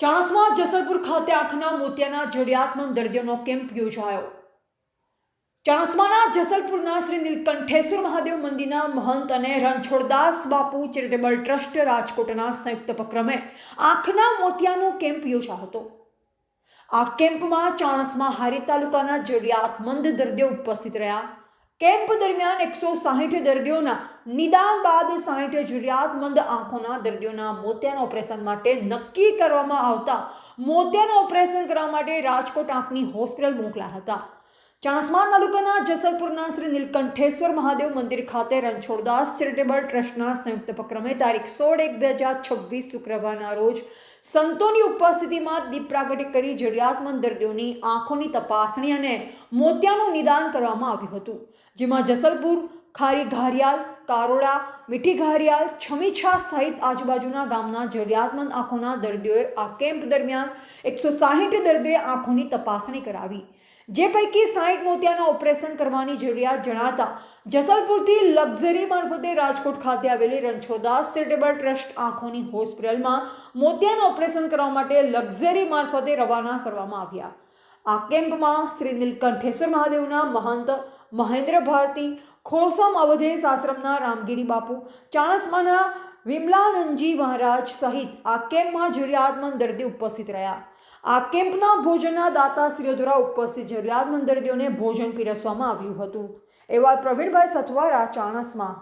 ચાણસ્મા જસલપુર ખાતે આંખના મોતિયાના જરૂરિયાતમંદ દર્દીઓનો કેમ્પ યોજાયો. ચાણસમાના જસલપુરના શ્રી નીલકંઠેશ્વર મહાદેવ મંદિરના મહંત અને રણછોડદાસ બાપુ ચેરિટેબલ ટ્રસ્ટ રાજકોટના સંયુક્ત ઉપક્રમે આંખના મોતિયાનો કેમ્પ યોજાયો હતો. આ કેમ્પમાં ચાણસમાં હારી તાલુકાના જરૂરિયાતમંદ દર્દીઓ ઉપસ્થિત રહ્યા. કેમ્પ દરમિયાન એકસો સાહીઠ દર્દીઓના નિદાન બાદ સાહીઠ જરૂરિયાતમંદ આંખોના દર્દીઓના મોતિયાના ઓપરેશન માટે નક્કી કરવામાં આવતા મોતિયાનું ઓપરેશન કરવા માટે રાજકોટ આંખની હોસ્પિટલ મોકલા હતા. ચાણસ્મા તાલુકાના જસલપુરના શ્રી નીલકંઠેશ્વર મહાદેવ મંદિર ખાતે રણછોડદાસ ચેરિટેબલ ટ્રસ્ટના સંયુક્ત ઉપક્રમે તારીખ સોળ એક બે હજાર છવ્વીસ શુક્રવારના રોજ સંતોની ઉપસ્થિતિમાં દીપ પ્રાગટ્ય કરી જરૂરિયાતમંદ દર્દીઓની આંખોની તપાસણી અને મોતિયાનું નિદાન કરવામાં આવ્યું હતું, જેમાં જસલપુર ખારી ઘારિયાલ, કારોડા, મીઠી ઘારિયાલ, છમીછા સહિત આજુબાજુના ગામના જરૂરિયાતમંદ આંખોના દર્દીઓએ આ કેમ્પ દરમિયાન એકસો સાહીઠ દર્દીઓએ આંખોની તપાસણી કરાવી. જે પૈકી સાહીઠ મોતિયાના ઓપરેશન કરવાની જરૂરિયાત જણાતા જસલપુરથી લક્ઝરી મારફતે રાજકોટ ખાતે આવેલી રણછોદાસ ચેરિટેબલ ટ્રસ્ટ આંખોની હોસ્પિટલમાં મોતિયાનું ઓપરેશન કરવા માટે લક્ઝરી મારફતે રવાના કરવામાં આવ્યા. આ કેમ્પમાં શ્રી નીલકંઠેશ્વર મહાદેવના મહંત મહેન્દ્ર ભારતી ખોરસમ અવધેશ આશ્રમના રામગીરી બાપુ, ચાણસમાના વિમલાનંદજી મહારાજ સહિત આ કેમ્પમાં જરૂરિયાતમંદ દર્દી ઉપસ્થિત રહ્યા. આ કેમ્પના ભોજનના દાતા દ્વારા ઉપસ્થિત જરૂરિયાતમંદ દર્દીઓને ભોજન પીરસવામાં આવ્યું હતું. એવા પ્રવીણભાઈ સથવારા, ચાણસમાં.